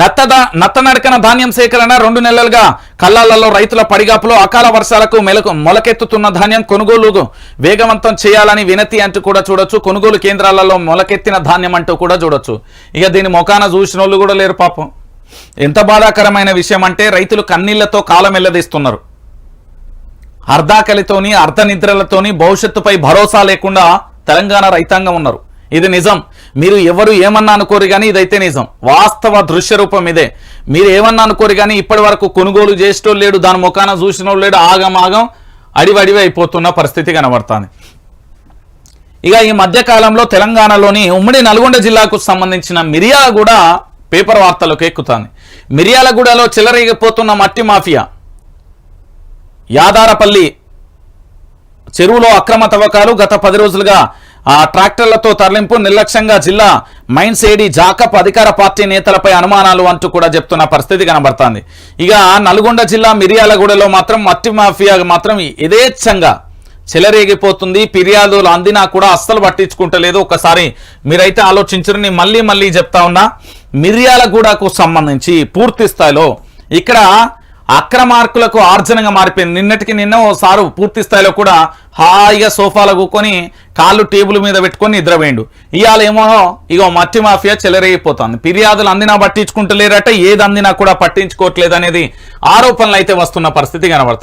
నత్తద నత్తనడకన ధాన్యం సేకరణ రెండు నెలలుగా కల్లాలలో రైతుల పడిగాపులో అకాల వర్షాలకు మెలకు మొలకెత్తుతున్న ధాన్యం కొనుగోలు వేగవంతం చేయాలని వినతి అంటూ కూడా చూడొచ్చు. కొనుగోలు కేంద్రాలలో మొలకెత్తిన ధాన్యం అంటూ కూడా చూడొచ్చు. ఇక దీని మొఖాన చూసిన వాళ్ళు కూడా లేరు పాపం. ఎంత బాధాకరమైన విషయం అంటే రైతులు కన్నీళ్ళతో కాలం ఎల్లదీస్తున్నారు. అర్ధాకలితోని అర్ధనిద్రలతోని భవిష్యత్తుపై భరోసా లేకుండా తెలంగాణ రైతాంగం ఉన్నారు. ఇది నిజం. మీరు ఎవరు ఏమన్నా అనుకోరు కానీ ఇదైతే నిజం. వాస్తవ దృశ్య రూపం ఇదే. మీరు ఏమన్నా అనుకోరు కానీ ఇప్పటి వరకు కొనుగోలు చేసేటోళ్ళు లేడు దాని ముఖాన చూసినోళ్ళు లేడు ఆగం ఆగం అడివడివి అయిపోతున్న పరిస్థితి కనబడుతుంది. ఇక ఈ మధ్యకాలంలో తెలంగాణలోని ఉమ్మడి నల్గొండ జిల్లాకు సంబంధించిన మిరియాలగూడ పేపర్ వార్తలకు ఎక్కుతుంది. మిరియాలగూడలో చెలరేగిపోతున్న మట్టి మాఫియా. యాదారపల్లి చెరువులో అక్రమ తవ్వకాలు గత పది రోజులుగా ఆ ట్రాక్టర్లతో తరలింపు నిర్లక్ష్యంగా జిల్లా మైన్స్ ఏడి జాకప్ అధికార పార్టీ నేతలపై అనుమానాలు అంటూ కూడా చెప్తున్న పరిస్థితి కనబడుతోంది. ఇక నల్గొండ జిల్లా మిర్యాలగూడలో మాత్రం మట్టి మాఫియా మాత్రం యథేచ్ఛంగా చెలరేగిపోతుంది. ఫిర్యాదులు అందినా కూడా అస్సలు పట్టించుకుంటలేదు. ఒకసారి మీరైతే ఆలోచించరు నేను మళ్ళీ మళ్ళీ చెప్తా ఉన్నా మిర్యాలగూడకు సంబంధించి పూర్తి స్థాయిలో ఇక్కడ అక్రమార్కులకు ఆర్జనంగా మారిపోయింది. నిన్నటికి నిన్న ఓసారు పూర్తి స్థాయిలో కూడా హాయిగా సోఫాలో కూకొని కాళ్ళు టేబుల్ మీద పెట్టుకొని నిద్రపోయిండు. ఇవాళ ఏమో ఇగో మట్టి మాఫియా చెలరేగిపోతుంది. ఫిర్యాదులు అందినా పట్టించుకుంటలేరట ఏది అందినా కూడా పట్టించుకోవట్లేదు అనేది ఆరోపణలు అయితే వస్తున్న పరిస్థితి కనబడుతుంది.